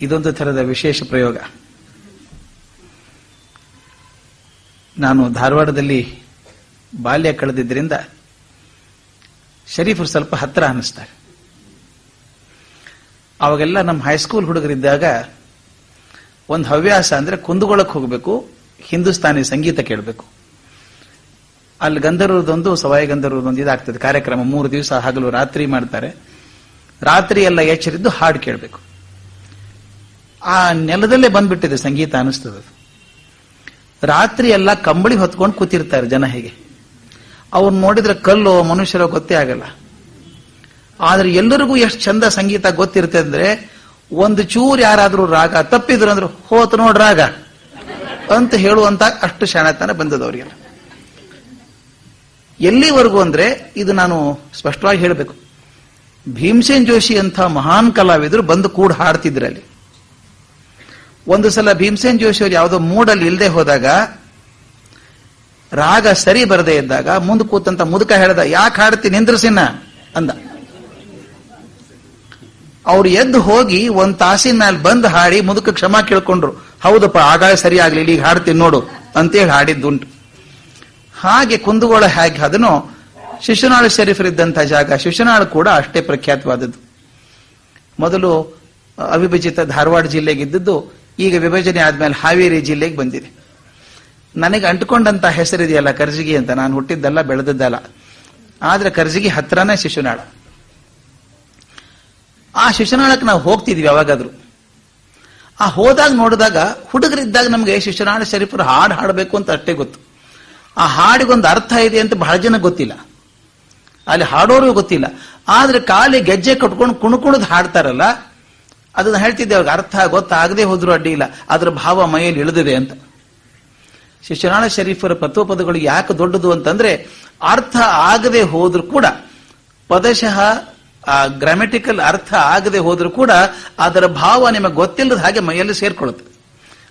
ಇದೊಂದು ಥರದ ವಿಶೇಷ ಪ್ರಯೋಗ. ನಾನು ಧಾರವಾಡದಲ್ಲಿ ಬಾಲ್ಯ ಕಳೆದಿದ್ದರಿಂದ ಶರೀಫರು ಸ್ವಲ್ಪ ಹತ್ರ ಅನ್ನಿಸ್ತಾರೆ. ಅವಾಗೆಲ್ಲ ನಮ್ಮ ಹೈಸ್ಕೂಲ್ ಹುಡುಗರಿದ್ದಾಗ ಒಂದು ಹವ್ಯಾಸ ಅಂದ್ರೆ ಕುಂದುಗೊಳಕ್ಕೆ ಹೋಗಬೇಕು, ಹಿಂದೂಸ್ತಾನಿ ಸಂಗೀತ ಕೇಳಬೇಕು. ಅಲ್ಲಿ ಗಂಧರ್ವದೊಂದು ಸವಾಯಿ ಗಂಧರ್ವದೊಂದು ಇದಾಗ್ತದೆ. ಕಾರ್ಯಕ್ರಮ ಮೂರು ದಿವಸ ಹಗಲು ರಾತ್ರಿ ಮಾಡ್ತಾರೆ. ರಾತ್ರಿ ಎಲ್ಲ ಎಚ್ಚರಿದ್ದು ಹಾಡು ಕೇಳಬೇಕು. ಆ ನೆಲದಲ್ಲೇ ಬಂದ್ಬಿಟ್ಟಿದೆ ಸಂಗೀತ ಅನಿಸ್ತದೆ. ರಾತ್ರಿ ಎಲ್ಲ ಕಂಬಳಿ ಹೊತ್ಕೊಂಡು ಕೂತಿರ್ತಾರೆ ಜನ ಹೇಗೆ. ಅವ್ರು ನೋಡಿದ್ರೆ ಕಲ್ಲು, ಮನುಷ್ಯರೋ ಗೊತ್ತೇ ಆಗಲ್ಲ. ಆದ್ರೆ ಎಲ್ಲರಿಗೂ ಎಷ್ಟು ಚಂದ ಸಂಗೀತ ಗೊತ್ತಿರುತ್ತೆ ಅಂದ್ರೆ, ಒಂದು ಚೂರು ಯಾರಾದ್ರೂ ರಾಗ ತಪ್ಪಿದ್ರು ಅಂದ್ರೆ, ಹೋತ್ ನೋಡ್ ರಾಗ ಅಂತ ಹೇಳುವಂತ ಅಷ್ಟು ಶಾಣತನ ಬಂದದ ಅವರಿಗೆಲ್ಲ. ಎಲ್ಲಿವರೆಗೂ ಅಂದ್ರೆ, ಇದು ನಾನು ಸ್ಪಷ್ಟವಾಗಿ ಹೇಳಬೇಕು. ಭೀಮಸೇನ್ ಜೋಶಿ ಅಂತ ಮಹಾನ್ ಕಲಾವಿದರು ಬಂದು ಕೂಡ ಹಾಡ್ತಿದ್ರು ಅಲ್ಲಿ ಒಂದು ಸಲ ಭೀಮಸೇನ್ ಜೋಶಿ ಅವರು ಯಾವುದೋ ಮೂಡಲ್ಲಿ ಇಲ್ಲದೆ ಹೋದಾಗ, ರಾಗ ಸರಿ ಬರದೇ ಇದ್ದಾಗ, ಮುಂದೆ ಕೂತಂತ ಮುದುಕ ಹೇಳ್ದ, ಯಾಕೆ ಹಾಡ್ತಿ ನಿಂದ್ರಸಿನ ಅಂದ. ಅವ್ರು ಎದ್ದು ಹೋಗಿ ಒಂದ್ ತಾಸಿನ ಮೇಲೆ ಬಂದು ಹಾಡಿ ಮುದುಕ ಕ್ಷಮಾ ಕೇಳ್ಕೊಂಡ್ರು. ಹೌದಪ್ಪ, ಆಗಾಗ ಸರಿ ಆಗ್ಲಿಲ್ಲ, ಈಗ ಹಾಡ್ತೀನಿ ನೋಡು, ಅಂತೇಳಿ ಹಾಡಿದ್ದುಂಟು. ಹಾಗೆ ಕುಂದುಗೋಳ ಹೇಗೆ ಅದನ್ನು ಶಿಶುನಾಳ ಶರೀಫರಿದ್ದಂಥ ಜಾಗ, ಶಿಶುನಾಳ ಕೂಡ ಅಷ್ಟೇ ಪ್ರಖ್ಯಾತವಾದದ್ದು. ಮೊದಲು ಅವಿಭಜಿತ ಧಾರವಾಡ ಜಿಲ್ಲೆಗಿದ್ದದ್ದು ಈಗ ವಿಭಜನೆ ಆದ್ಮೇಲೆ ಹಾವೇರಿ ಜಿಲ್ಲೆಗೆ ಬಂದಿದೆ. ನನಗೆ ಅಂಟ್ಕೊಂಡಂತ ಹೆಸರಿದೆಯಲ್ಲ ಕರ್ಜಿಗಿ ಅಂತ, ನಾನು ಹುಟ್ಟಿದ್ದಲ್ಲ, ಬೆಳೆದದ್ದಲ್ಲ. ಆದ್ರೆ ಕರ್ಜಿಗಿ ಹತ್ರನೇ ಶಿಶುನಾಳ. ಆ ಶಿಶುನಾಳಕ್ಕೆ ನಾವು ಹೋಗ್ತಿದ್ವಿ ಯಾವಾಗಾದ್ರೂ. ಆ ಹೋದಾಗ ನೋಡಿದಾಗ ಹುಡುಗರಿದ್ದಾಗ ನಮಗೆ ಶಿಶುನಾಳ ಶರೀಫರು ಹಾಡು ಹಾಡಬೇಕು ಅಂತ ಅಷ್ಟೇ ಗೊತ್ತು. ಆ ಹಾಡಿಗೊಂದು ಅರ್ಥ ಇದೆ ಅಂತ ಬಹಳ ಜನ ಗೊತ್ತಿಲ್ಲ. ಅಲ್ಲಿ ಹಾಡೋರು ಗೊತ್ತಿಲ್ಲ. ಆದ್ರೆ ಕಾಲಿ ಗೆಜ್ಜೆ ಕಟ್ಕೊಂಡು ಕುಣುಕುಣದ್ ಹಾಡ್ತಾರಲ್ಲ ಅದನ್ನ ಹೇಳ್ತಿದ್ದೆ, ಅವ್ರಿಗೆ ಅರ್ಥ ಗೊತ್ತಾಗದೆ ಹೋದ್ರು ಅಡ್ಡಿ ಇಲ್ಲ. ಅದ್ರ ಭಾವ ಮೈಯಲ್ಲಿ ಇಳಿದಿದೆ ಅಂತ. ಶಿಶುನಾಳ ಶರೀಫರ ಪದಗಳು ಯಾಕೆ ದೊಡ್ಡದು ಅಂತಂದ್ರೆ, ಅರ್ಥ ಆಗದೆ ಹೋದ್ರು ಕೂಡ, ಪದಶಃ, ಆ ಗ್ರಾಮೆಟಿಕಲ್ ಅರ್ಥ ಆಗದೆ ಹೋದ್ರು ಕೂಡ, ಅದರ ಭಾವ ನಿಮಗೆ ಗೊತ್ತಿಲ್ಲದ ಹಾಗೆ ಮೈಯಲ್ಲಿ ಸೇರ್ಕೊಳ್ಳುತ್ತೆ.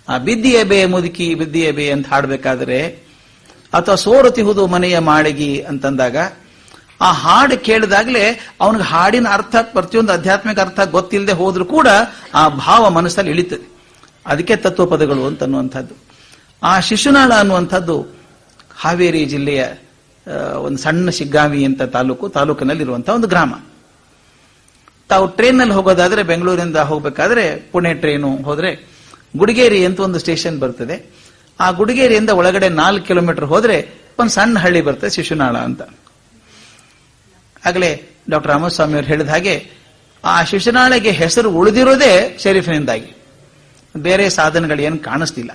ಆ, ಬಿದ್ದಿಯ ಬೇ ಮುದುಕಿ, ಬಿದ್ದಿಯ ಬೇ ಅಂತ ಹಾಡಬೇಕಾದ್ರೆ, ಅಥವಾ ಸೋರತಿಹುದು ಮನೆಯ ಮಾಳಿಗಿ ಅಂತಂದಾಗ ಆ ಹಾಡು ಕೇಳಿದಾಗಲೇ ಅವನಿಗೆ ಹಾಡಿನ ಅರ್ಥ, ಪ್ರತಿಯೊಂದು ಆಧ್ಯಾತ್ಮಿಕ ಅರ್ಥ ಗೊತ್ತಿಲ್ಲದೆ ಹೋದ್ರೂ ಕೂಡ ಆ ಭಾವ ಮನಸ್ಸಲ್ಲಿ ಇಳಿತದೆ. ಅದಕ್ಕೆ ತತ್ವ ಪದಗಳು ಅಂತ ಅನ್ನುವಂಥದ್ದು. ಆ ಶಿಶುನಾಳ ಅನ್ನುವಂಥದ್ದು ಹಾವೇರಿ ಜಿಲ್ಲೆಯ ಒಂದು ಸಣ್ಣ ಶಿಗ್ಗಾವಿ ಅಂತ ತಾಲೂಕು ತಾಲೂಕಿನಲ್ಲಿರುವಂತಹ ಒಂದು ಗ್ರಾಮ. ತಾವು ಟ್ರೈನ್ನಲ್ಲಿ ಹೋಗೋದಾದ್ರೆ ಬೆಂಗಳೂರಿಂದ ಹೋಗಬೇಕಾದ್ರೆ ಪುಣೆ ಟ್ರೈನು ಹೋದ್ರೆ ಗುಡಿಗೇರಿ ಅಂತ ಒಂದು ಸ್ಟೇಷನ್ ಬರ್ತದೆ. ಆ ಗುಡಿಗೇರಿಯಿಂದ ಒಳಗಡೆ ನಾಲ್ಕು ಕಿಲೋಮೀಟರ್ ಹೋದ್ರೆ ಒಂದು ಸಣ್ಣ ಹಳ್ಳಿ ಬರ್ತದೆ ಶಿಶುನಾಳ ಅಂತ. ಆಗಲೇ ಡಾಕ್ಟರ್ ರಾಮಸ್ವಾಮಿ ಅವರು ಹೇಳಿದ ಹಾಗೆ, ಆ ಶಿಶುನಾಳೆಗೆ ಹೆಸರು ಉಳಿದಿರೋದೇ ಶರೀಫಿನಿಂದಾಗಿ. ಬೇರೆ ಸಾಧನಗಳು ಏನು ಕಾಣಿಸ್ತಿಲ್ಲ.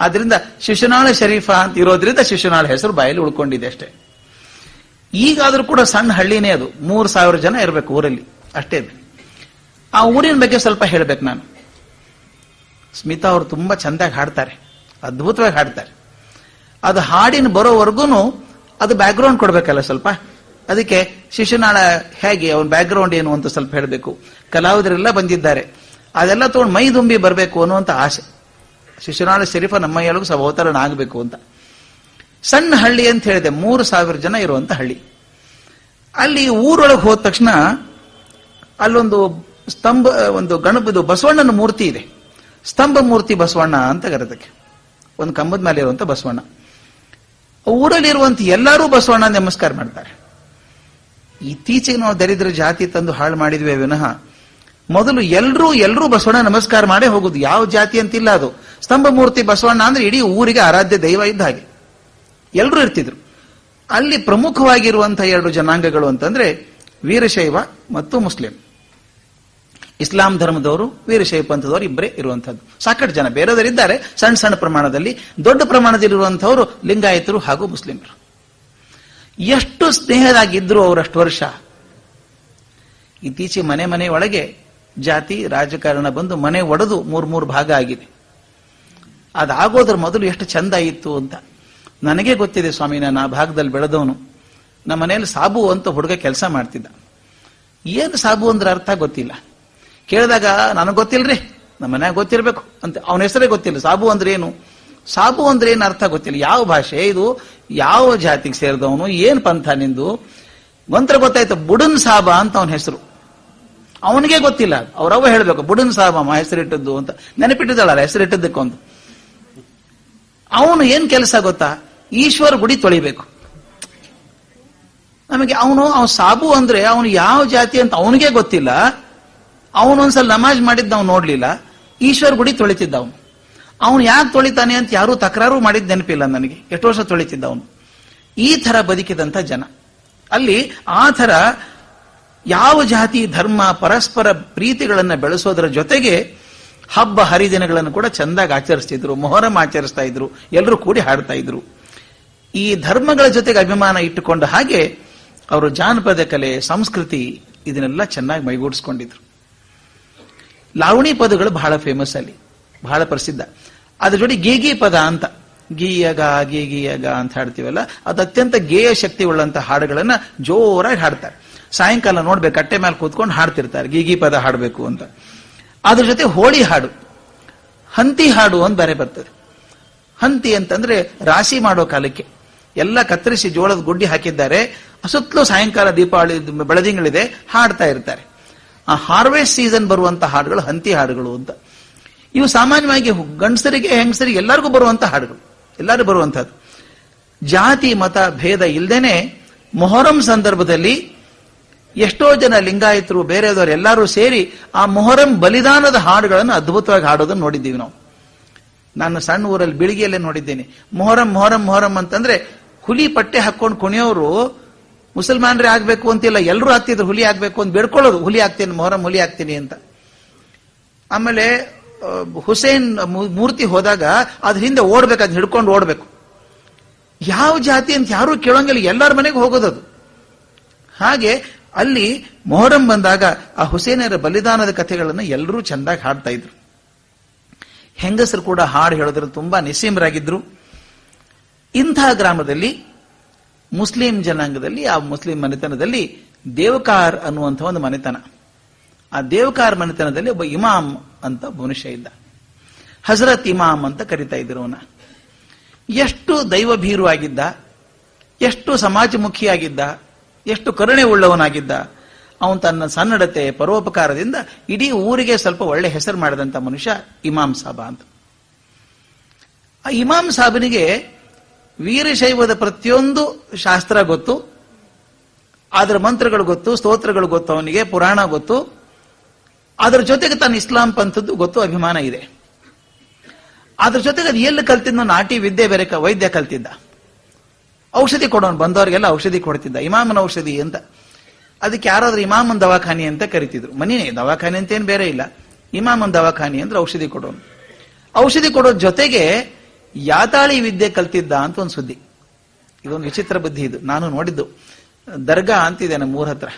ಆದ್ರಿಂದ ಶಿಶುನಾಳ ಶರೀಫ ಅಂತ ಇರೋದ್ರಿಂದ ಶಿಶುನಾಳ ಹೆಸರು ಬಾಯಲ್ಲಿ ಉಳ್ಕೊಂಡಿದೆ ಅಷ್ಟೇ. ಈಗಾದ್ರೂ ಕೂಡ ಸಣ್ಣ ಹಳ್ಳಿನೇ ಅದು. ಮೂರು ಸಾವಿರ ಜನ ಇರಬೇಕು ಊರಲ್ಲಿ. ಅಷ್ಟೇ ಆ ಊರಿನ ಬಗ್ಗೆ ಸ್ವಲ್ಪ ಹೇಳ್ಬೇಕು ನಾನು. ಸ್ಮಿತಾ ಅವರು ತುಂಬಾ ಚಂದಾಗಿ ಹಾಡ್ತಾರೆ. ಅದ್ಭುತವಾಗಿ ಹಾಡ್ತಾರೆ. ಅದು ಹಾಡಿನ ಬರೋವರೆಗೂ ಅದು ಬ್ಯಾಕ್ಗ್ರೌಂಡ್ ಕೊಡ್ಬೇಕಲ್ಲ ಸ್ವಲ್ಪ. ಅದಕ್ಕೆ ಶಿಶುನಾಳ ಹೇಗೆ ಅವನ ಬ್ಯಾಕ್ಗ್ರೌಂಡ್ ಏನು ಅಂತ ಸ್ವಲ್ಪ ಹೇಳಬೇಕು. ಕಲಾವಿದರೆಲ್ಲ ಬಂದಿದ್ದಾರೆ. ಅದೆಲ್ಲ ತಗೊಂಡು ಮೈ ದುಂಬಿ ಬರಬೇಕು ಅನ್ನುವಂತ ಆಸೆ. ಶಿಶುನಾಳ ಶರೀಫ ನಮ್ಮ ಸಹ ಅವತರಣ ಆಗಬೇಕು ಅಂತ. ಸಣ್ಣ ಹಳ್ಳಿ ಅಂತ ಹೇಳಿದೆ, ಮೂರು ಸಾವಿರ ಜನ ಇರುವಂತ ಹಳ್ಳಿ. ಅಲ್ಲಿ ಊರೊಳಗೆ ಹೋದ ತಕ್ಷಣ ಅಲ್ಲೊಂದು ಸ್ತಂಭ, ಒಂದು ಗಣಪದು ಬಸವಣ್ಣನ ಮೂರ್ತಿ ಇದೆ. ಸ್ತಂಭ ಮೂರ್ತಿ ಬಸವಣ್ಣ ಅಂತ ಕರೆದಕ್ಕೆ. ಒಂದು ಕಂಬದ ಮೇಲೆ ಇರುವಂತ ಬಸವಣ್ಣ. ಊರಲ್ಲಿರುವಂತ ಎಲ್ಲರೂ ಬಸವಣ್ಣ ನಮಸ್ಕಾರ ಮಾಡ್ತಾರೆ. ಇತ್ತೀಚೆಗೆ ನಾವು ದರಿದ್ರ ಜಾತಿ ತಂದು ಹಾಳು ಮಾಡಿದ್ವಿ ವಿನಃ. ಮೊದಲು ಎಲ್ಲರೂ ಎಲ್ಲರೂ ಬಸವಣ್ಣ ನಮಸ್ಕಾರ ಮಾಡೇ ಹೋಗುದು. ಯಾವ ಜಾತಿ ಅಂತಿಲ್ಲ ಅದು. ಸ್ತಂಭ ಮೂರ್ತಿ ಬಸವಣ್ಣ ಅಂದ್ರೆ ಇಡೀ ಊರಿಗೆ ಆರಾಧ್ಯ ದೈವ ಇದ್ದ ಹಾಗೆ. ಎಲ್ಲರೂ ಇರ್ತಿದ್ರು. ಅಲ್ಲಿ ಪ್ರಮುಖವಾಗಿರುವಂತಹ ಎರಡು ಜನಾಂಗಗಳು ಅಂತಂದ್ರೆ ವೀರಶೈವ ಮತ್ತು ಮುಸ್ಲಿಂ. ಇಸ್ಲಾಂ ಧರ್ಮದವರು, ವೀರಶೈವ ಪಂಥದವರು ಇಬ್ಬರೇ ಇರುವಂತಹದ್ದು ಸಾಕಷ್ಟು ಜನ. ಬೇರೆಯವರಿದ್ದಾರೆ ಸಣ್ಣ ಸಣ್ಣ ಪ್ರಮಾಣದಲ್ಲಿ, ದೊಡ್ಡ ಪ್ರಮಾಣದಲ್ಲಿರುವಂತಹವರು ಲಿಂಗಾಯತರು ಹಾಗೂ ಮುಸ್ಲಿಮರು. ಎಷ್ಟು ಸ್ನೇಹದಾಗಿದ್ರು ಅವರಷ್ಟು ವರ್ಷ. ಇತ್ತೀಚೆ ಮನೆ ಮನೆ ಒಳಗೆ ಜಾತಿ, ರಾಜಕಾರಣ ಬಂದು ಮನೆ ಒಡೆದು ಮೂರ್ ಮೂರು ಭಾಗ ಆಗಿದೆ. ಅದಾಗೋದ್ರ ಮೊದಲು ಎಷ್ಟು ಚಂದ ಇತ್ತು ಅಂತ. ನನಗೆ ಗೊತ್ತಿದೆ ಸ್ವಾಮಿ, ನಾನು ಆ ಭಾಗದಲ್ಲಿ ಬೆಳೆದವನು. ನಮ್ಮ ಮನೆಯಲ್ಲಿ ಸಾಬು ಅಂತ ಹುಡುಗ ಕೆಲಸ ಮಾಡ್ತಿದ್ದ. ಏನು ಸಾಬು ಅಂದ್ರೆ ಅರ್ಥ ಗೊತ್ತಿಲ್ಲ. ಕೇಳಿದಾಗ, ನನಗೆ ಗೊತ್ತಿಲ್ರಿ, ನಮ್ಮ ಮನ್ಯಾಗ ಗೊತ್ತಿರಬೇಕು ಅಂತ. ಅವನ ಹೆಸರೇ ಗೊತ್ತಿಲ್ಲ. ಸಾಬು ಅಂದ್ರೆ ಏನು? ಸಾಬು ಅಂದ್ರೆ ಏನು ಅರ್ಥ ಗೊತ್ತಿಲ್ಲ. ಯಾವ ಭಾಷೆ ಇದು? ಯಾವ ಜಾತಿಗೆ ಸೇರಿದವನು? ಏನ್ ಪಂಥ ನಿಂದು? ಮಂತ್ರ ಗೊತ್ತಾಯ್ತು, ಬುಡನ್ ಸಾಬ ಅಂತ ಅವನ ಹೆಸರು. ಅವನಿಗೆ ಗೊತ್ತಿಲ್ಲ. ಅವ್ರವ್ವ ಹೇಳಬೇಕು, ಬುಡನ್ ಸಾಬಮ್ಮ ಹೆಸರಿಟ್ಟದ್ದು ಅಂತ. ನೆನಪಿಟ್ಟಿದ್ದಾಳಲ್ಲ ಹೆಸರಿಟ್ಟದ್ದಕ್ಕೊಂದು ಅವನು ಏನ್ ಕೆಲಸ ಗೊತ್ತಾ? ಈಶ್ವರ ಗುಡಿ ತೊಳಿಬೇಕು. ನಮಗೆ ಅವನು ಅವನು ಸಾಬು ಅಂದ್ರೆ ಅವನು ಯಾವ ಜಾತಿ ಅಂತ ಅವನಿಗೆ ಗೊತ್ತಿಲ್ಲ. ಅವನೊಂದ್ಸಲ ನಮಾಜ್ ಮಾಡಿದ್ದ ನಾವು ನೋಡ್ಲಿಲ್ಲ. ಈಶ್ವರ ಗುಡಿ ತೊಳಿತಿದ್ದ ಅವನು. ಅವನು ಯಾಕೆ ತೊಳಿತಾನೆ ಅಂತ ಯಾರು ತಕರಾರು ಮಾಡಿದ ನೆನಪಿಲ್ಲ ನನಗೆ. ಎಷ್ಟು ವರ್ಷ ತೊಳಿತಿದ್ದ ಅವನು? ಈ ತರ ಬದುಕಿದಂತ ಜನ. ಅಲ್ಲಿ ಆ ಥರ ಯಾವ ಜಾತಿ, ಧರ್ಮ, ಪರಸ್ಪರ ಪ್ರೀತಿಗಳನ್ನು ಬೆಳೆಸೋದರ ಜೊತೆಗೆ ಹಬ್ಬ, ಹರಿದಿನಗಳನ್ನು ಕೂಡ ಚೆಂದಾಗಿ ಆಚರಿಸ್ತಿದ್ರು, ಮೊಹರಂ ಆಚರಿಸ್ತಾ ಇದ್ರು ಎಲ್ಲರೂ ಕೂಡಿ ಹಾಡ್ತಾ ಇದ್ರು. ಈ ಧರ್ಮಗಳ ಜೊತೆಗೆ ಅಭಿಮಾನ ಇಟ್ಟುಕೊಂಡ ಹಾಗೆ ಅವರು ಜಾನಪದ ಕಲೆ, ಸಂಸ್ಕೃತಿ ಇದನ್ನೆಲ್ಲ ಚೆನ್ನಾಗಿ ಮೈಗೂಡಿಸ್ಕೊಂಡಿದ್ರು. ಲಾವಣಿ ಪದಗಳು ಬಹಳ ಫೇಮಸ್ ಅಲ್ಲಿ. ಬಹಳ ಪ್ರಸಿದ್ಧ. ಅದ್ರ ಜೋಡಿ ಗೀಗಿ ಪದ ಅಂತ. ಗೀಯಗ ಗೀಗಿಯಗ ಅಂತ ಹಾಡ್ತೀವಲ್ಲ, ಅದು ಅತ್ಯಂತ ಗೇಯ ಶಕ್ತಿ ಉಳ್ಳಂತ ಹಾಡುಗಳನ್ನ ಜೋರಾಗಿ ಹಾಡ್ತಾರೆ. ಸಾಯಂಕಾಲ ನೋಡ್ಬೇಕು ಕಟ್ಟೆ ಮೇಲೆ ಕೂತ್ಕೊಂಡು ಹಾಡ್ತಿರ್ತಾರೆ ಗೀಗಿ ಪದ ಹಾಡಬೇಕು ಅಂತ. ಅದ್ರ ಜೊತೆ ಹೋಳಿ ಹಾಡು. ಹಂತಿ ಹಾಡು ಅಂತ ಬೇರೆ ಬರ್ತದೆ. ಹಂತಿ ಅಂತಂದ್ರೆ ರಾಶಿ ಮಾಡೋ ಕಾಲಕ್ಕೆ. ಎಲ್ಲ ಕತ್ತರಿಸಿ ಜೋಳದ ಗುಡ್ಡಿ ಹಾಕಿದ್ದಾರೆ. ಸುತ್ತಲೂ ಸಾಯಂಕಾಲ ದೀಪಾವಳಿ ಬೆಳದಿಂಗಳಿದೆ, ಹಾಡ್ತಾ ಇರ್ತಾರೆ. ಆ ಹಾರ್ವೆಸ್ಟ್ ಸೀಸನ್ ಬರುವಂತ ಹಾಡುಗಳು ಹಂತಿ ಹಾಡುಗಳು ಅಂತ. ಇವು ಸಾಮಾನ್ಯವಾಗಿ ಗಂಡಸರಿಗೆ, ಹೆಂಗಸರಿಗೆ ಎಲ್ಲರಿಗೂ ಬರುವಂತ ಹಾಡುಗಳು, ಎಲ್ಲರೂ ಬರುವಂತಹದ್ದು. ಜಾತಿ, ಮತ, ಭೇದ ಇಲ್ಲದೇನೆ ಮೊಹರಂ ಸಂದರ್ಭದಲ್ಲಿ ಎಷ್ಟೋ ಜನ ಲಿಂಗಾಯತರು, ಬೇರೆದವರು ಎಲ್ಲರೂ ಸೇರಿ ಆ ಮೊಹರಂ ಬಲಿದಾನದ ಹಾಡುಗಳನ್ನು ಅದ್ಭುತವಾಗಿ ಹಾಡೋದನ್ನು ನೋಡಿದ್ದೀವಿ ನಾವು. ನಾನು ಸಣ್ಣ ಊರಲ್ಲಿ ಬಿಳಿಗೆಯಲ್ಲೇ ನೋಡಿದ್ದೇನೆ. ಮೊಹರಂ ಮೊಹರಂ ಮೊಹರಂ ಅಂತಂದ್ರೆ ಹುಲಿ ಪಟ್ಟೆ ಹಾಕೊಂಡು ಕುಣಿಯೋರು ಮುಸಲ್ಮಾನರೇ ಆಗ್ಬೇಕು ಅಂತಿಲ್ಲ ಎಲ್ಲರೂ ಆಗ್ತಿದ್ರು ಹುಲಿ ಆಗ್ಬೇಕು ಅಂತ ಬೇಡ್ಕೊಳ್ಳೋದು. ಹುಲಿ ಆಗ್ತೀನಿ, ಮೊಹರಂ ಹುಲಿ ಆಗ್ತೀನಿ ಅಂತ. ಆಮೇಲೆ ಹುಸೇನ್ ಮೂರ್ತಿ ಹೋದಾಗ ಅದ್ರ ಹಿಂದೆ ಓಡ್ಬೇಕು ಅದ್ ಹಿಡ್ಕೊಂಡು ಓಡ್ಬೇಕು. ಯಾವ ಜಾತಿ ಅಂತ ಯಾರು ಕೇಳೋಂಗಿಲ್ಲ, ಎಲ್ಲರ ಮನೆಗೆ ಹೋಗೋದದು ಹಾಗೆ ಅಲ್ಲಿ ಮೊಹರಂ ಬಂದಾಗ ಆ ಹುಸೇನರ ಬಲಿದಾನದ ಕಥೆಗಳನ್ನು ಎಲ್ಲರೂ ಚೆಂದಾಗಿ ಹಾಡ್ತಾ ಇದ್ರು. ಹೆಂಗಸರು ಕೂಡ ಹಾಡು ಹೇಳಿದ್ರು ತುಂಬಾ ನಿಸ್ಸೀಮರಾಗಿದ್ರು. ಇಂಥ ಗ್ರಾಮದಲ್ಲಿ, ಮುಸ್ಲಿಂ ಜನಾಂಗದಲ್ಲಿ, ಆ ಮುಸ್ಲಿಂ ಮನೆತನದಲ್ಲಿ ದೇವಕಾರ್ ಅನ್ನುವಂಥ ಒಂದು ಮನೆತನ. ಆ ದೇವಕಾರ ಮನೆತನದಲ್ಲಿ ಒಬ್ಬ ಇಮಾಮ್ ಅಂತ ಮನುಷ್ಯ ಇದ್ದ. ಹಜರತ್ ಇಮಾಮ್ ಅಂತ ಕರಿತಾ ಇದ್ರು ಅವನ. ಎಷ್ಟು ದೈವಭೀರು ಆಗಿದ್ದ ಎಷ್ಟು ಸಮಾಜಮುಖಿಯಾಗಿದ್ದ, ಎಷ್ಟು ಕರುಣೆ ಉಳ್ಳವನಾಗಿದ್ದ ಅವನು ತನ್ನ ಸನ್ನಡತೆ, ಪರೋಪಕಾರದಿಂದ ಇಡೀ ಊರಿಗೆ ಸ್ವಲ್ಪ ಒಳ್ಳೆ ಹೆಸರು ಮಾಡಿದಂತ ಮನುಷ್ಯ ಇಮಾಮ್ ಸಾಬ ಅಂತ. ಆ ಇಮಾಮ್ ಸಾಬನಿಗೆ ವೀರಶೈವದ ಪ್ರತಿಯೊಂದು ಶಾಸ್ತ್ರ ಗೊತ್ತು ಅದರ ಮಂತ್ರಗಳು ಗೊತ್ತು, ಸ್ತೋತ್ರಗಳು ಗೊತ್ತು ಅವನಿಗೆ, ಪುರಾಣ ಗೊತ್ತು. ಅದರ ಜೊತೆಗೆ ತನ್ನ ಇಸ್ಲಾಂ ಪಂಥದ್ದು ಗೊತ್ತು, ಅಭಿಮಾನ ಇದೆ. ಅದ್ರ ಜೊತೆಗೆ ಅದು ಎಲ್ಲಿ ಕಲ್ತಿದ್ನೋ ನಾಟಿ ವಿದ್ಯೆ ಬೇರೆ ವೈದ್ಯ ಕಲ್ತಿದ್ದ. ಔಷಧಿ ಕೊಡೋನು, ಬಂದವರಿಗೆಲ್ಲ ಔಷಧಿ ಕೊಡ್ತಿದ್ದ. ಇಮಾಮನ ಔಷಧಿ ಅಂತ. ಅದಕ್ಕೆ ಯಾರಾದ್ರೂ ಇಮಾಮನ್ ದವಾಖಾನೆ ಅಂತ ಕರಿತಿದ್ರು. ಮನೆಯೇ ದವಾಖಾನೆ ಅಂತೇನು ಬೇರೆ ಇಲ್ಲ. ಇಮಾಮನ್ ದವಾಖಾನೆ ಅಂದ್ರೆ ಔಷಧಿ ಕೊಡೋನು. ಔಷಧಿ ಕೊಡೋ ಜೊತೆಗೆ ಯಾತಾಳಿ ವಿದ್ಯೆ ಕಲ್ತಿದ್ದ ಅಂತ ಒಂದು ಸುದ್ದಿ. ಇದೊಂದು ವಿಚಿತ್ರ ಬುದ್ಧಿ ಇದು. ನಾನು ನೋಡಿದ್ದು. ದರ್ಗಾ ಅಂತಿದೆ ನಮ್ಮ ಊರ ಹತ್ರ.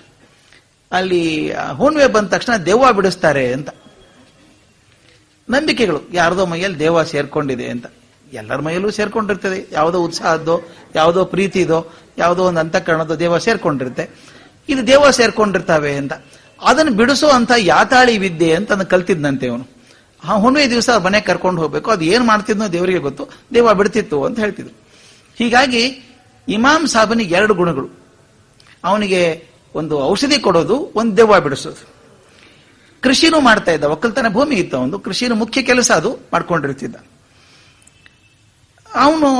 ಅಲ್ಲಿ ಹೂನ್ವೆ ಬಂದ ತಕ್ಷಣ ದೆವ್ವ ಬಿಡಿಸ್ತಾರೆ ಅಂತ. ನಂಬಿಕೆಗಳು. ಯಾರದೋ ಮೈಯಲ್ಲಿ ದೇವ ಸೇರ್ಕೊಂಡಿದೆ ಅಂತ. ಎಲ್ಲರ ಮೈಯಲ್ಲೂ ಸೇರ್ಕೊಂಡಿರ್ತದೆ. ಯಾವುದೋ ಉತ್ಸಾಹದ್ದೋ, ಯಾವುದೋ ಪ್ರೀತಿದೋ, ಯಾವುದೋ ಒಂದು ಅಂತಃಕರಣದೋ ದೇವ ಸೇರ್ಕೊಂಡಿರುತ್ತೆ. ಇದು ದೇವ ಸೇರ್ಕೊಂಡಿರ್ತಾವೆ ಅಂತ. ಅದನ್ನು ಬಿಡಿಸೋ ಅಂತ ಯಾತಾಳಿ ವಿದ್ಯೆ ಅಂತ ಅದನ್ನು ಕಲ್ತಿದ್ನಂತೆ ಅವನು. ಆ ಹುಣ್ಣಿಮೆ ದಿವಸ ಮನೆ ಕರ್ಕೊಂಡು ಹೋಗ್ಬೇಕು. ಅದು ಏನ್ ಮಾಡ್ತಿದ್ನೋ ದೇವರಿಗೆ ಗೊತ್ತು. ದೇವ ಬಿಡ್ತಿತ್ತು ಅಂತ ಹೇಳ್ತಿದ್ರು. ಹೀಗಾಗಿ ಇಮಾಮ್ ಸಾಬನಿಗೆ ಎರಡು ಗುಣಗಳು. ಅವನಿಗೆ ಒಂದು ಔಷಧಿ ಕೊಡೋದು, ಒಂದು ದೆವ್ವ ಬಿಡಿಸೋದು. ಕೃಷಿನೂ ಮಾಡ್ತಾ ಇದ್ದ, ಒಕ್ಕಲ್ತನ ಭೂಮಿ ಇತ್ತು ಅವನು. ಕೃಷಿನ ಮುಖ್ಯ ಕೆಲಸ ಅದು, ಮಾಡ್ಕೊಂಡಿರ್ತಿದ್ದ. ಅವನು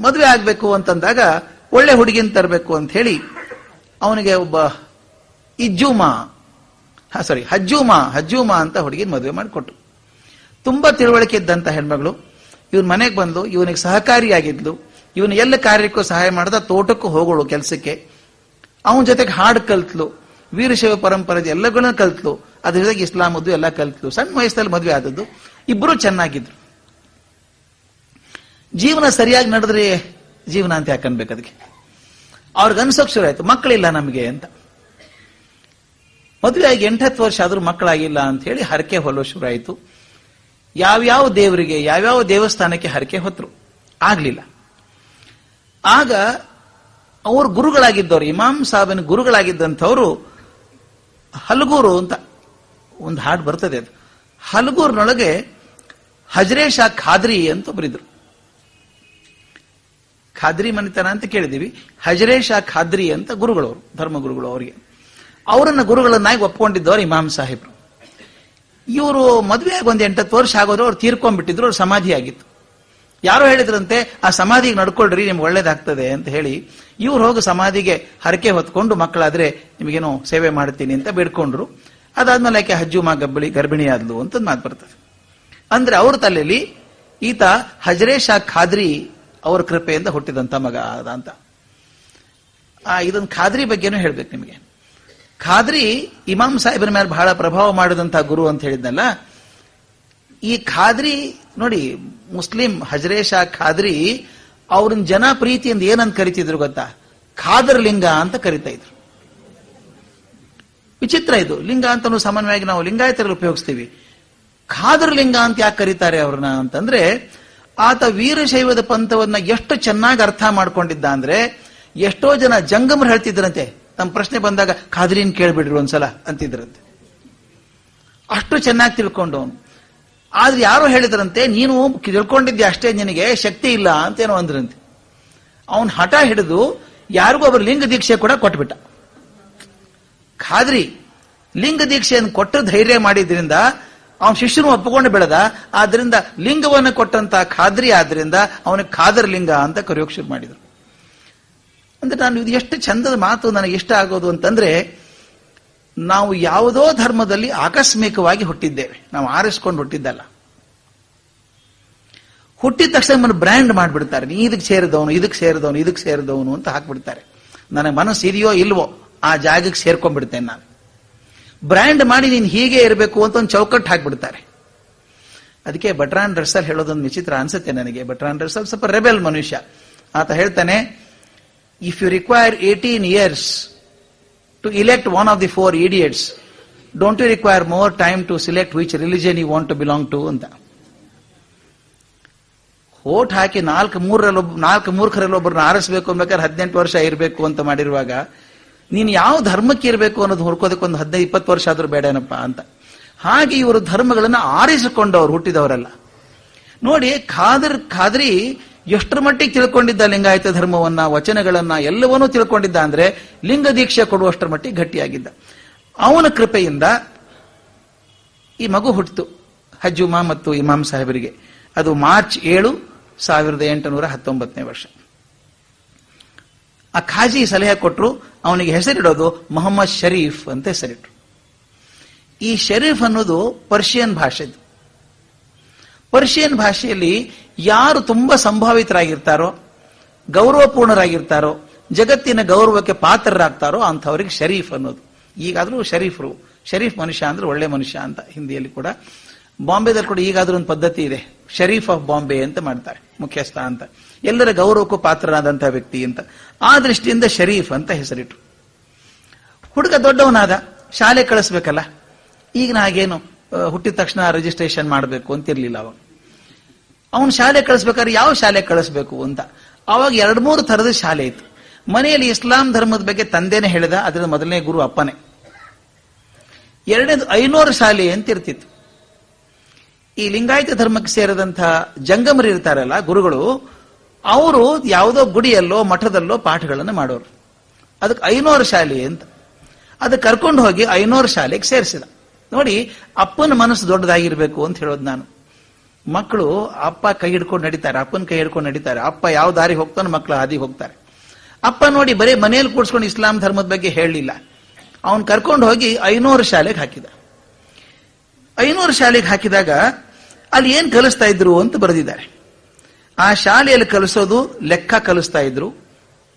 ಮದುವೆ ಆಗ್ಬೇಕು ಅಂತಂದಾಗ, ಒಳ್ಳೆ ಹುಡುಗಿನ ತರಬೇಕು ಅಂತ ಹೇಳಿ ಅವನಿಗೆ ಒಬ್ಬ ಇಜ್ಜುಮಾ ಸಾರಿ ಹಜ್ಜುಮಾ ಹಜ್ಜುಮಾ ಅಂತ ಹುಡುಗಿನ ಮದುವೆ ಮಾಡಿಕೊಟ್ರು. ತುಂಬಾ ತಿಳುವಳಿಕೆ ಇದ್ದಂತ ಹೆಣ್ಮಗಳು. ಇವನ್ ಮನೆಗೆ ಬಂದು, ಇವನಿಗೆ ಸಹಕಾರಿಯಾಗಿದ್ಲು. ಇವನು ಎಲ್ಲ ಕಾರ್ಯಕ್ಕೂ ಸಹಾಯ ಮಾಡ್ದ, ತೋಟಕ್ಕೂ ಹೋಗೋಳು ಕೆಲಸಕ್ಕೆ. ಅವನ ಜೊತೆಗೆ ಹಾಡು ಕಲ್ತ್ಲು, ವೀರಶೈವ ಪರಂಪರೆ ಎಲ್ಲಗಳನ್ನ ಕಲ್ತ್ಲು ಅದ್ರ ಜೊತೆಗೆ ಇಸ್ಲಾಮದ್ದು ಎಲ್ಲ ಕಲ್ತ್ಲು. ಸಣ್ಣ ವಯಸ್ಸಲ್ಲಿ ಮದುವೆ ಆದದ್ದು. ಇಬ್ಬರು ಚೆನ್ನಾಗಿದ್ರು. ಜೀವನ ಸರಿಯಾಗಿ ನಡೆದ್ರೆ ಜೀವನ ಅಂತ ಯಾಕನ್ಬೇಕು ಅದಕ್ಕೆ? ಅವ್ರಿಗೆ ಅನ್ಸೋಕ್ ಶುರು ಆಯ್ತು. ಮಕ್ಕಳಿಲ್ಲ ನಮಗೆ ಅಂತ. ಮದುವೆ ಆಗಿ ಎಂಟತ್ತು ವರ್ಷ ಆದ್ರೂ ಮಕ್ಕಳಾಗಿಲ್ಲ ಅಂತ ಹೇಳಿ ಹರಕೆ ಹೊಲೋ ಶುರು ಆಯ್ತು. ಯಾವ್ಯಾವ ದೇವರಿಗೆ, ಯಾವ್ಯಾವ ದೇವಸ್ಥಾನಕ್ಕೆ ಹರಕೆ ಹೊತ್ತರು ಆಗ್ಲಿಲ್ಲ. ಆಗ ಅವರು ಗುರುಗಳಾಗಿದ್ದವರು, ಇಮಾಮ್ ಸಾಹೇಬನ ಗುರುಗಳಾಗಿದ್ದಂಥವ್ರು ಹಲಗೂರು ಅಂತ ಒಂದು ಹಾಡು ಬರ್ತದೆ ಅದು. ಹಲಗೂರಿನೊಳಗೆ ಹಜರೇ ಖಾದ್ರಿ ಅಂತ ಬರಿದ್ರು ಖಾದ್ರಿ ಮನೆತನ ಅಂತ ಕೇಳಿದೀವಿ ಹಜರೇ ಶಾ ಖಾದ್ರಿ ಅಂತ ಗುರುಗಳವರು ಧರ್ಮಗುರುಗಳು ಅವರಿಗೆ. ಅವರನ್ನ ಗುರುಗಳನ್ನಾಗಿ ಒಪ್ಕೊಂಡಿದ್ದವರು ಇಮಾಮ್ ಸಾಹೇಬ್ರು. ಇವರು ಮದುವೆ ಆಗಿ ಒಂದು ಎಂಟತ್ತು ವರ್ಷ ಆಗೋದ್ರು ಅವ್ರು ತೀರ್ಕೊಂಡ್ಬಿಟ್ಟಿದ್ರು, ಅವ್ರು ಸಮಾಧಿ ಆಗಿತ್ತು ಯಾರೋ ಹೇಳಿದ್ರಂತೆ, ಆ ಸಮಾಧಿಗೆ ನಡ್ಕೊಳ್ರಿ, ನಿಮ್ಗೆ ಒಳ್ಳೇದಾಗ್ತದೆ ಅಂತ ಹೇಳಿ, ಇವ್ರು ಹೋಗಿ ಸಮಾಧಿಗೆ ಹರಕೆ ಹೊತ್ಕೊಂಡು ಮಕ್ಕಳಾದ್ರೆ ನಿಮಗೇನೋ ಸೇವೆ ಮಾಡ್ತೀನಿ ಅಂತ ಬೇಡ್ಕೊಂಡ್ರು. ಅದಾದ್ಮೇಲೆ ಆಕೆ ಹಜ್ಜುಮಾ ಗಬ್ಬಳಿ, ಗರ್ಭಿಣಿ ಆದ್ಲು ಅಂತ ಮಾತು ಬರ್ತದೆ. ಅಂದ್ರೆ ಅವ್ರ ತಲೆಯಲ್ಲಿ ಈತ ಹಜರೇ ಶಾ ಖಾದ್ರಿ ಅವರ ಕೃಪೆಯಿಂದ ಹುಟ್ಟಿದಂತ ಮಗ ಅದ ಅಂತ. ಇದೊಂದು ಖಾದ್ರಿ ಬಗ್ಗೆನೂ ಹೇಳ್ಬೇಕು ನಿಮಗೆ. ಖಾದ್ರಿ ಇಮಾಮ್ ಸಾಹೇಬರ ಮೇಲೆ ಬಹಳ ಪ್ರಭಾವ ಮಾಡಿದಂತ ಗುರು ಅಂತ ಹೇಳಿದ್ನಲ್ಲ ಈ ಖಾದ್ರಿ, ನೋಡಿ, ಮುಸ್ಲಿಂ ಹಜರೇ ಶಾ ಖಾದ್ರಿ ಅವ್ರನ್ನ ಜನ ಪ್ರೀತಿಯಿಂದ ಏನಂತ ಕರಿತಿದ್ರು ಗೊತ್ತಾ? ಖಾದರ್ ಲಿಂಗ ಅಂತ ಕರಿತಾ ಇದ್ರು. ವಿಚಿತ್ರ ಇದು. ಲಿಂಗ ಅಂತ ಸಾಮಾನ್ಯವಾಗಿ ನಾವು ಲಿಂಗಾಯತರಲ್ಲಿ ಉಪಯೋಗಿಸ್ತೀವಿ. ಖಾದರ್ ಲಿಂಗ ಅಂತ ಯಾಕೆ ಕರೀತಾರೆ ಅವ್ರನ್ನ ಅಂತಂದ್ರೆ, ಆತ ವೀರಶೈವದ ಪಂಥವನ್ನ ಎಷ್ಟು ಚೆನ್ನಾಗಿ ಅರ್ಥ ಮಾಡ್ಕೊಂಡಿದ್ದ ಅಂದ್ರೆ, ಎಷ್ಟೋ ಜನ ಜಂಗಮರು ಹೇಳ್ತಿದ್ರಂತೆ. ತಮ್ಮ ಪ್ರಶ್ನೆ ಬಂದಾಗ, ಖಾದ್ರಿನ್ ಕೇಳ್ಬಿಡ್ರಿ ಒಂದ್ಸಲ ಅಂತಿದ್ರಂತೆ. ಅಷ್ಟು ಚೆನ್ನಾಗಿ ತಿಳ್ಕೊಂಡವನು. ಆದ್ರೆ ಯಾರೋ ಹೇಳಿದ್ರಂತೆ, ನೀನು ತಿಳ್ಕೊಂಡಿದ್ದೆ ಅಷ್ಟೇ, ನಿನಗೆ ಶಕ್ತಿ ಇಲ್ಲ ಅಂತೇನೋ ಅಂದ್ರಂತೆ. ಅವನ್ ಹಠ ಹಿಡಿದು ಯಾರಿಗೂ ಒಬ್ಬರು ಲಿಂಗ ದೀಕ್ಷೆ ಕೂಡ ಕೊಟ್ಬಿಟ್ಟ. ಖಾದ್ರಿ, ಲಿಂಗ ದೀಕ್ಷೆಯನ್ನು ಕೊಟ್ಟು ಧೈರ್ಯ ಮಾಡಿದ್ರಿಂದ ಅವನ ಶಿಷ್ಯನು ಒಪ್ಪಿಕೊಂಡು ಬೆಳೆದ. ಆದ್ರಿಂದ ಲಿಂಗವನ್ನು ಕೊಟ್ಟಂತ ಖಾದ್ರಿ ಆದ್ರಿಂದ ಅವನಿಗೆ ಖಾದರ್ ಲಿಂಗ ಅಂತ ಕರೆಯೋಕೆ ಶುರು ಮಾಡಿದ್ರು. ಅಂದ್ರೆ ನಾನು ಇದು ಎಷ್ಟು ಚಂದದ ಮಾತು, ನನಗೆ ಇಷ್ಟ ಆಗೋದು ಅಂತಂದ್ರೆ ನಾವು ಯಾವುದೋ ಧರ್ಮದಲ್ಲಿ ಆಕಸ್ಮಿಕವಾಗಿ ಹುಟ್ಟಿದ್ದೇವೆ. ನಾವು ಆರಿಸ್ಕೊಂಡು ಹುಟ್ಟಿದ್ದಲ್ಲ. ಹುಟ್ಟಿದ ತಕ್ಷಣ ನಮ್ಮನ್ನು ಬ್ರ್ಯಾಂಡ್ ಮಾಡಿಬಿಡ್ತಾರೆ. ನೀ ಇದಕ್ಕೆ ಸೇರಿದವನು ಇದಕ್ಕೆ ಸೇರಿದವನು ಇದಕ್ಕೆ ಸೇರಿದವನು ಅಂತ ಹಾಕ್ಬಿಡ್ತಾರೆ. ನನಗೆ ಮನಸ್ಸು ಇದೆಯೋ ಇಲ್ವೋ ಆ ಜಾಗಕ್ಕೆ ಸೇರ್ಕೊಂಡ್ಬಿಡ್ತೇನೆ ನಾನು. ಬ್ರ್ಯಾಂಡ್ ಮಾಡಿ ನೀನು ಹೀಗೆ ಇರಬೇಕು ಅಂತ ಒಂದು ಚೌಕಟ್ಟು ಹಾಕ್ಬಿಡ್ತಾರೆ. ಅದಕ್ಕೆ ಬಟ್ರಾನ್ ರಸಲ್ ಹೇಳೋದೊಂದು ವಿಚಿತ್ರ ಅನ್ಸುತ್ತೆ ನನಗೆ. ಬಟ್ರಾನ್ ರಸಲ್ ಸ್ವಲ್ಪ ರೆಬೆಲ್ ಮನುಷ್ಯ. ಆತ ಹೇಳ್ತಾನೆ if you require eighteen years to elect one of the four idiots, don't you require more time to select which religion you want to belong to ಅಂತ. ಓಟ್ ಹಾಕಿ ನಾಲ್ಕು ಮೂರರಲ್ಲಿ ನಾಲ್ಕು ಮೂರ್ಖರಲ್ಲಿ ಒಬ್ಬರನ್ನ ಆರಿಸಬೇಕು ಅನ್ಬೇಕಾದ್ರೆ ಹದಿನೆಂಟು ವರ್ಷ ಇರಬೇಕು ಅಂತ ಮಾಡಿರುವಾಗ ನೀನು ಯಾವ ಧರ್ಮಕ್ಕೆ ಇರಬೇಕು ಅನ್ನೋದು ಹುಡ್ಕೋದಕ್ಕೆ ಒಂದು ಹದಿನೈದು ಇಪ್ಪತ್ತು ವರ್ಷ ಆದ್ರೂ ಬೇಡೇನಪ್ಪ ಅಂತ. ಹಾಗೆ ಇವರು ಧರ್ಮಗಳನ್ನು ಆರಿಸಿಕೊಂಡವ್ರು ಹುಟ್ಟಿದವರಲ್ಲ. ನೋಡಿ ಖಾದರ್ ಖಾದ್ರಿ ಎಷ್ಟರ ಮಟ್ಟಿಗೆ ತಿಳ್ಕೊಂಡಿದ್ದ ಲಿಂಗಾಯತ ಧರ್ಮವನ್ನ, ವಚನಗಳನ್ನ ಎಲ್ಲವನ್ನೂ ತಿಳ್ಕೊಂಡಿದ್ದ ಅಂದ್ರೆ ಲಿಂಗ ದೀಕ್ಷೆ ಕೊಡುವಷ್ಟರ ಮಟ್ಟಿಗೆ ಗಟ್ಟಿಯಾಗಿದ್ದ. ಅವನ ಕೃಪೆಯಿಂದ ಈ ಮಗು ಹುಟ್ಟಿತು ಹಜ್ಜುಮಾ ಮತ್ತು ಇಮಾಮ್ ಸಾಹೇಬರಿಗೆ. ಅದು ಮಾರ್ಚ್ ಏಳು ಸಾವಿರದ ಎಂಟುನೂರ ಹತ್ತೊಂಬತ್ತನೇ ವರ್ಷ. ಆ ಖಾಜಿ ಸಲಹೆ ಕೊಟ್ಟರು ಅವನಿಗೆ ಹೆಸರಿಡೋದು ಮೊಹಮ್ಮದ್ ಶರೀಫ್ ಅಂತ ಹೆಸರಿಟ್ರು. ಈ ಶರೀಫ್ ಅನ್ನೋದು ಪರ್ಷಿಯನ್ ಭಾಷೆದು. ಪರ್ಷಿಯನ್ ಭಾಷೆಯಲ್ಲಿ ಯಾರು ತುಂಬಾ ಸಂಭಾವಿತರಾಗಿರ್ತಾರೋ, ಗೌರವಪೂರ್ಣರಾಗಿರ್ತಾರೋ, ಜಗತ್ತಿನ ಗೌರವಕ್ಕೆ ಪಾತ್ರರಾಗ್ತಾರೋ ಅಂಥವ್ರಿಗೆ ಶರೀಫ್ ಅನ್ನೋದು. ಈಗಾದರೂ ಶರೀಫ್ರು. ಶರೀಫ್ ಮನುಷ್ಯ ಅಂದ್ರೆ ಒಳ್ಳೆ ಮನುಷ್ಯ ಅಂತ ಹಿಂದಿಯಲ್ಲಿ ಕೂಡ. ಬಾಂಬೆದಲ್ಲಿ ಕೂಡ ಈಗಾದರೂ ಒಂದು ಪದ್ಧತಿ ಇದೆ. ಶರೀಫ್ ಆಫ್ ಬಾಂಬೆ ಅಂತ ಮಾಡ್ತಾರೆ, ಮುಖ್ಯಸ್ಥ ಅಂತ. ಎಲ್ಲರ ಗೌರವಕ್ಕೂ ಪಾತ್ರರಾದಂತಹ ವ್ಯಕ್ತಿ ಅಂತ. ಆ ದೃಷ್ಟಿಯಿಂದ ಶರೀಫ್ ಅಂತ ಹೆಸರಿಟ್ರು. ಹುಡುಗ ದೊಡ್ಡವನಾದ, ಶಾಲೆ ಕಳಿಸ್ಬೇಕಲ್ಲ. ಈಗ ಹಾಗೇನು ಹುಟ್ಟಿದ ತಕ್ಷಣ ರಿಜಿಸ್ಟ್ರೇಷನ್ ಮಾಡಬೇಕು ಅಂತಿರ್ಲಿಲ್ಲ ಅವಾಗ ಅವನು ಶಾಲೆ ಕಳಿಸ್ಬೇಕಾದ್ರೆ ಯಾವ ಶಾಲೆ ಕಳಿಸ್ಬೇಕು ಅಂತ. ಅವಾಗ ಎರಡು ಮೂರು ತರದ ಶಾಲೆ ಇತ್ತು. ಮನೆಯಲ್ಲಿ ಇಸ್ಲಾಂ ಧರ್ಮದ ಬಗ್ಗೆ ತಂದೆನೇ ಹೇಳಿದ ಅದರ ಮೊದಲನೇ ಗುರು ಅಪ್ಪನೇ. ಎರಡನೇದು ಐನೂರು ಶಾಲೆ ಅಂತ ಇರ್ತಿತ್ತು. ಈ ಲಿಂಗಾಯತ ಧರ್ಮಕ್ಕೆ ಸೇರಿದಂತಹ ಜಂಗಮರು ಇರ್ತಾರಲ್ಲ ಗುರುಗಳು, ಅವರು ಯಾವುದೋ ಗುಡಿಯಲ್ಲೋ, ಮಠದಲ್ಲೋ ಪಾಠಗಳನ್ನು ಮಾಡೋರು. ಅದಕ್ಕೆ ಐನೂರು ಶಾಲೆ ಅಂತ. ಅದಕ್ಕೆ ಕರ್ಕೊಂಡು ಹೋಗಿ ಐನೂರು ಶಾಲೆಗೆ ಸೇರಿಸಿದ. ನೋಡಿ, ಅಪ್ಪನ ಮನಸ್ಸು ದೊಡ್ಡದಾಗಿರ್ಬೇಕು ಅಂತ ಹೇಳೋದು ನಾನು. ಮಕ್ಕಳು ಅಪ್ಪ ಕೈ ಹಿಡ್ಕೊಂಡು ನಡೀತಾರೆ, ಅಪ್ಪನ ಕೈ ಹಿಡ್ಕೊಂಡು ನಡೀತಾರೆ. ಅಪ್ಪ ಯಾವ ದಾರಿ ಹೋಗ್ತಾನೋ ಮಕ್ಕಳು ಹಾದಿ ಹೋಗ್ತಾರೆ. ಅಪ್ಪ ನೋಡಿ ಬರೀ ಮನೆಯಲ್ಲಿ ಕೂಡ್ಸ್ಕೊಂಡು ಇಸ್ಲಾಂ ಧರ್ಮದ ಬಗ್ಗೆ ಹೇಳಲಿಲ್ಲ. ಅವನು ಕರ್ಕೊಂಡು ಹೋಗಿ ಐನೂರು ಶಾಲೆಗೆ ಹಾಕಿದ. ಐನೂರು ಶಾಲೆಗೆ ಹಾಕಿದಾಗ ಅಲ್ಲಿ ಏನ್ ಕಲಿಸ್ತಾ ಇದ್ರು ಅಂತ ಬರೆದಿದ್ದಾರೆ. ಆ ಶಾಲೆಯಲ್ಲಿ ಕಲಿಸೋದು ಲೆಕ್ಕ ಕಲಿಸ್ತಾ ಇದ್ರು,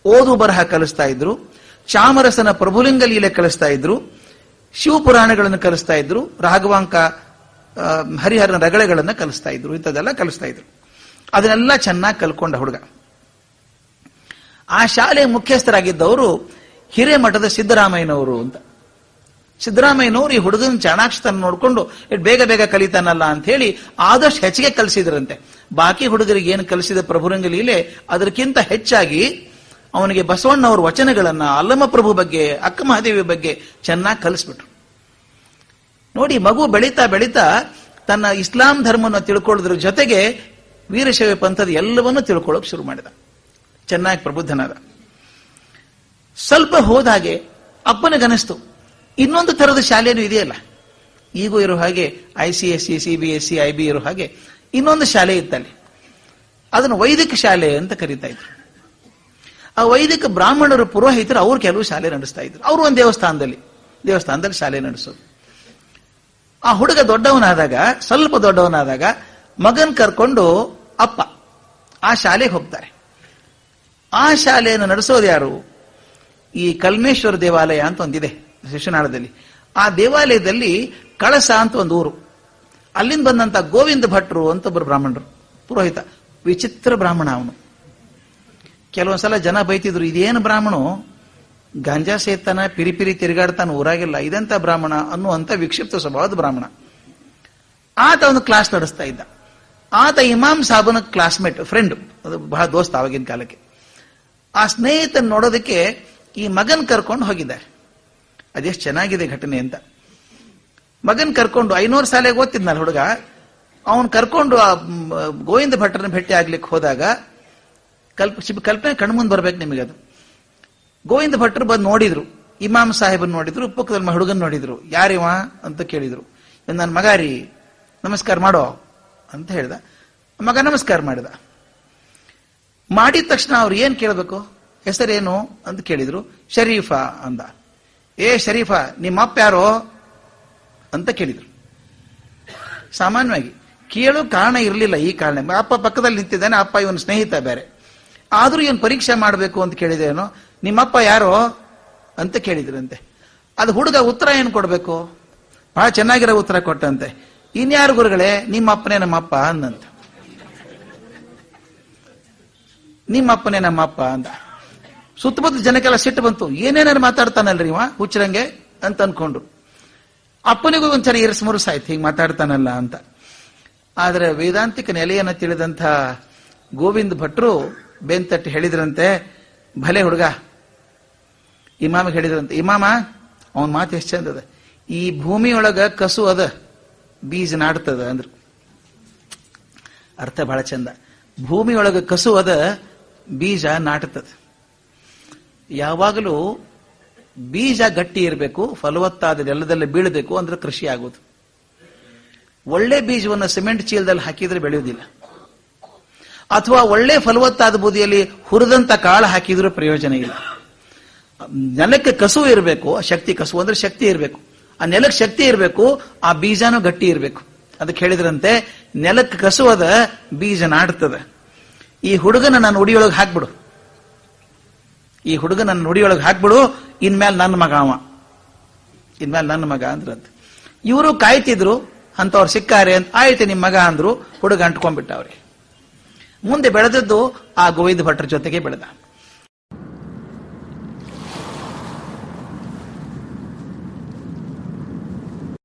ಓದು ಬರಹ ಕಲಿಸ್ತಾ ಇದ್ರು, ಚಾಮರಸನ ಪ್ರಭುಲಿಂಗ ಲೀಲೆ ಕಲಿಸ್ತಾ ಇದ್ರು, ಶಿವಪುರಾಣಗಳನ್ನು ಕಲಿಸ್ತಾ ಇದ್ರು, ರಾಘವಾಂಕ ಹರಿಹರನ ರಗಳೆಗಳನ್ನು ಕಲಿಸ್ತಾ ಇದ್ರು, ಇಂಥದ್ದೆಲ್ಲ ಕಲಿಸ್ತಾ ಇದ್ರು. ಅದನ್ನೆಲ್ಲ ಚೆನ್ನಾಗಿ ಕಲ್ಕೊಂಡ ಹುಡುಗ. ಆ ಶಾಲೆಯ ಮುಖ್ಯಸ್ಥರಾಗಿದ್ದವರು ಹಿರೇಮಠದ ಸಿದ್ದರಾಮಯ್ಯನವರು ಅಂತ. ಸಿದ್ದರಾಮಯ್ಯನವರು ಈ ಹುಡುಗನ ಚಾಣಾಕ್ಷತನ ನೋಡಿಕೊಂಡು ಬೇಗ ಬೇಗ ಕಲಿತಾನಲ್ಲ ಅಂತ ಹೇಳಿ ಆದಷ್ಟು ಹೆಚ್ಚಿಗೆ ಕಲಿಸಿದ್ರಂತೆ. ಬಾಕಿ ಹುಡುಗರಿಗೆ ಏನು ಕಲಿಸಿದ ಪ್ರಭುರಂಗ ಲೀಲೆ ಅದಕ್ಕಿಂತ ಹೆಚ್ಚಾಗಿ ಅವನಿಗೆ ಬಸವಣ್ಣವ್ರ ವಚನಗಳನ್ನ ಅಲ್ಲಮ ಪ್ರಭು ಬಗ್ಗೆ, ಅಕ್ಕ ಮಹಾದೇವಿ ಬಗ್ಗೆ ಚೆನ್ನಾಗಿ ಕಲಿಸ್ಬಿಟ್ರು. ನೋಡಿ ಮಗು ಬೆಳೀತಾ ಬೆಳೀತಾ ತನ್ನ ಇಸ್ಲಾಂ ಧರ್ಮವನ್ನು ತಿಳ್ಕೊಳ್ಳೋದ್ರ ಜೊತೆಗೆ ವೀರಶೈವ ಪಂಥದ ಎಲ್ಲವನ್ನೂ ತಿಳ್ಕೊಳ್ಳೋಕೆ ಶುರು ಮಾಡಿದ. ಚೆನ್ನಾಗಿ ಪ್ರಬುದ್ಧನಾದ. ಸ್ವಲ್ಪ ಹೋದಾಗೆ ಅಪ್ಪನಿಗನಿಸ್ತು ಇನ್ನೊಂದು ಥರದ ಶಾಲೆನೂ ಇದೆಯಲ್ಲ ಈಗೂ ಇರೋ ಹಾಗೆ I C S C C B S C I B ಇರೋ ಹಾಗೆ ಇನ್ನೊಂದು ಶಾಲೆ ಇತ್ತಲ್ಲಿ. ಅದನ್ನು ವೈದಿಕ ಶಾಲೆ ಅಂತ ಕರೀತಾ ಇದ್ರು. ಆ ವೈದಿಕ ಬ್ರಾಹ್ಮಣರು ಪುರೋಹಿತರು ಅವರು ಕೆಲವು ಶಾಲೆ ನಡೆಸ್ತಾ ಇದ್ರು. ಅವರು ಒಂದು ದೇವಸ್ಥಾನದಲ್ಲಿ. ದೇವಸ್ಥಾನದಲ್ಲಿ ಶಾಲೆ ನಡೆಸೋದು. ಆ ಹುಡುಗ ದೊಡ್ಡವನಾದಾಗ, ಸ್ವಲ್ಪ ದೊಡ್ಡವನಾದಾಗ ಮಗನ್ ಕರ್ಕೊಂಡು ಅಪ್ಪ, ಆ ಶಾಲೆಗೆ ಹೋಗ್ತಾರೆ. ಆ ಶಾಲೆಯನ್ನು ನಡೆಸೋದು ಯಾರು? ಈ ಕಲ್ಮೇಶ್ವರ ದೇವಾಲಯ ಅಂತ ಒಂದಿದೆ ಶಿಶುನಾಳದಲ್ಲಿ. ಆ ದೇವಾಲಯದಲ್ಲಿ ಕಳಸ ಅಂತ ಒಂದು ಊರು. ಅಲ್ಲಿಂದ ಬಂದಂತ ಗೋವಿಂದ ಭಟ್ರು ಅಂತ ಒಬ್ಬರು ಬ್ರಾಹ್ಮಣರು, ಪುರೋಹಿತ, ವಿಚಿತ್ರ ಬ್ರಾಹ್ಮಣ ಅವನು. ಕೆಲವೊಂದ್ಸಲ ಜನ ಬೈತಿದ್ರು, ಇದೇನು ಬ್ರಾಹ್ಮಣು? ಗಾಂಜಾ ಸೇತಾನ ಪಿರಿಪಿರಿ ಪಿರಿ ತಿರುಗಾಡ್ತಾನ ಊರಾಗಿಲ್ಲ. ಇದೆಂತ ಬ್ರಾಹ್ಮಣ ಅನ್ನುವಂತ ವಿಕ್ಷಿಪ್ತ ಸ್ವಭಾವದ ಬ್ರಾಹ್ಮಣ. ಆತ ಒಂದು ಕ್ಲಾಸ್ ನಡೆಸ್ತಾ ಇದ್ದ. ಆತ ಇಮಾಮ್ ಸಾಬನ ಕ್ಲಾಸ್ಮೇಟ್ ಫ್ರೆಂಡ್ ಅದು ಬಹಳ ದೋಸ್ತ ಆವಾಗಿನ ಕಾಲಕ್ಕೆ. ಆ ಸ್ನೇಹಿತನ ನೋಡೋದಕ್ಕೆ ಈ ಮಗನ್ ಕರ್ಕೊಂಡು ಹೋಗಿದ್ದಾರೆ. ಅದೆಷ್ಟು ಚೆನ್ನಾಗಿದೆ ಘಟನೆ ಅಂತ. ಮಗನ್ ಕರ್ಕೊಂಡು ಐನೂರು ಸಾಲೆಗೆ ಓದ್ತಿದ್ನಲ್ಲ ಹುಡುಗ. ಅವನ್ ಕರ್ಕೊಂಡು ಆ ಗೋವಿಂದ ಭಟ್ಟರನ್ನ ಭೇಟಿ ಆಗ್ಲಿಕ್ಕೆ ಹೋದಾಗ ಕಲ್ಪ ಕಲ್ಪನೆ ಕಣ್ಮುಂದ್ ಬರ್ಬೇಕು ನಿಮಗೆ ಅದು ಗೋವಿಂದ ಭಟ್ರು ಬಂದು ನೋಡಿದ್ರು, ಇಮಾಮ್ ಸಾಹೇಬನ್ ನೋಡಿದ್ರು ಪಕ್ಕದಲ್ಲಿ ಹುಡುಗನ್ ನೋಡಿದ್ರು. ಯಾರಿವ ಅಂತ ಕೇಳಿದ್ರು. ನನ್ನ ಮಗ ರೀ, ನಮಸ್ಕಾರ ಮಾಡೋ, ಅಂತ ಹೇಳ್ದ. ಮಗ ನಮಸ್ಕಾರ ಮಾಡಿದ. ಮಾಡಿದ ತಕ್ಷಣ ಅವ್ರು ಏನ್ ಕೇಳಬೇಕು? ಹೆಸರೇನು? ಅಂತ ಕೇಳಿದ್ರು. ಶರೀಫಾ ಅಂದ. ಏ ಶರೀಫಾ, ನಿಮ್ಮ ಅಪ್ಪ ಯಾರೋ? ಅಂತ ಕೇಳಿದ್ರು. ಸಾಮಾನ್ಯವಾಗಿ, ಕೇಳೋ ಕಾರಣ ಇರಲಿಲ್ಲ ಈ ಕಾರಣ ಅಪ್ಪ ಪಕ್ಕದಲ್ಲಿ ನಿಂತಿದ್ದಾನೆ, ಅಪ್ಪ ಇವನ ಸ್ನೇಹಿತ ಬೇರೆ. ಆದ್ರೂ ಏನ್ ಪರೀಕ್ಷೆ ಮಾಡಬೇಕು ಅಂತ ಕೇಳಿದೇನೋ ನಿಮ್ಮಪ್ಪ ಯಾರು ಅಂತ ಕೇಳಿದ್ರಂತೆ. ಅದು ಹುಡುಗ ಉತ್ತರ ಏನು ಕೊಡಬೇಕು? ಬಹಳ ಚೆನ್ನಾಗಿರೋ ಉತ್ತರ ಕೊಟ್ಟಂತೆ. ಇನ್ಯಾರು ಗುರುಗಳೇ? ನಿಮ್ಮ ಅಪ್ಪನೇ ನಮ್ಮಪ್ಪ ಅಂದಂತ. ನಿಮ್ಮಪ್ಪನೇ ನಮ್ಮಪ್ಪ ಅಂದ. ಸುತ್ತಮುತ್ತ ಜನಕ್ಕೆಲ್ಲ ಸಿಟ್ಟು ಬಂತು. ಏನೇನಾರು ಮಾತಾಡ್ತಾನಲ್ರಿ ಇವ? ಹುಚ್ಚರಂಗೆ ಅಂತ ಅನ್ಕೊಂಡ್ರು ಅಪ್ಪನಿಗೂ ಒಂದ್ಸರಿ ಇರಸ್ ಮುರುಸ್ ಆಯ್ತು, ಹೀಗೆ ಮಾತಾಡ್ತಾನಲ್ಲ ಅಂತ. ಆದ್ರೆ ವೇದಾಂತಿಕ ನೆಲೆಯನ್ನು ತಿಳಿದಂಥ ಗೋವಿಂದ ಭಟ್ರು ಬೆಂತಟ್ಟಿ ಹೇಳಿದ್ರಂತೆ, ಭಲೆ ಹುಡುಗ ಇಮಾಮಿಗೆ ಹೇಳಿದ್ರಂತೆ, ಇಮಾಮ, ಅವನ ಮಾತು ಎಷ್ಟು ಚಂದ ಅದ. ಈ ಭೂಮಿಯೊಳಗ ಕಸು ಅದ, ಬೀಜ ನಾಡ್ತದ ಅಂದ್ರು. ಅರ್ಥ ಬಹಳ ಚಂದ. ಭೂಮಿಯೊಳಗ ಕಸು ಅದ, ಬೀಜ ನಾಟತದ. ಯಾವಾಗಲೂ ಬೀಜ ಗಟ್ಟಿ ಇರಬೇಕು ಫಲವತ್ತಾದ ನೆಲದಲ್ಲಿ ಬೀಳಬೇಕು ಅಂದ್ರೆ ಕೃಷಿ ಆಗೋದು. ಒಳ್ಳೆ ಬೀಜವನ್ನು ಸಿಮೆಂಟ್ ಚೀಲದಲ್ಲಿ ಹಾಕಿದ್ರೆ ಬೆಳೆಯುವುದಿಲ್ಲ. ಅಥವಾ ಒಳ್ಳೆ ಫಲವತ್ತಾದ ಬೂದಿಯಲ್ಲಿ ಹುರಿದಂತ ಕಾಳು ಹಾಕಿದ್ರೂ ಪ್ರಯೋಜನ ಇಲ್ಲ. ನೆಲಕ್ಕೆ ಕಸು ಇರಬೇಕು ಶಕ್ತಿ ಕಸು ಅಂದ್ರೆ ಶಕ್ತಿ ಇರಬೇಕು. ಆ ನೆಲಕ್ಕೆ ಶಕ್ತಿ ಇರಬೇಕು, ಆ ಬೀಜನೂ ಗಟ್ಟಿ ಇರಬೇಕು. ಅದಕ್ಕೆ ಹೇಳಿದ್ರಂತೆ, ನೆಲಕ್ಕೆ ಕಸು ಅದ, ಬೀಜ ನಾಡ್ತದೆ. ಈ ಹುಡುಗನ ನಾನು ಉಡಿಯೊಳಗೆ ಹಾಕ್ಬಿಡು. ಈ ಹುಡುಗ ನನ್ನ ನುಡಿಯೊಳಗೆ ಹಾಕ್ಬಿಡು, ಇನ್ಮೇಲೆ ನನ್ನ ಮಗ ಅವ. ಇನ್ಮೇಲೆ ನನ್ನ ಮಗ ಅಂದ್ರಂತ ಇವರು ಕಾಯ್ತಿದ್ರು, ಅಂತವ್ರು ಸಿಕ್ಕಾರೆ ಅಂತ, ಆಯ್ತು ನಿಮ್ಮ ಮಗ ಅಂದ್ರು, ಹುಡುಗ ಅಂಟ್ಕೊಂಡ್ಬಿಟ್ಟ ಅವ್ರಿಗೆ ಮುಂದೆ ಬೆಳೆದದ್ದು ಆ ಗೋವಿಂದ ಭಟ್ರ ಜೊತೆಗೆ ಬೆಳೆದ.